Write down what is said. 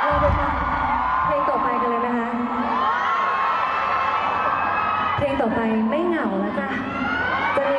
เพลงต่อไปกันเลยนะคะ เพลงต่อไปไม่เหงาแล้วจ้ะจะมี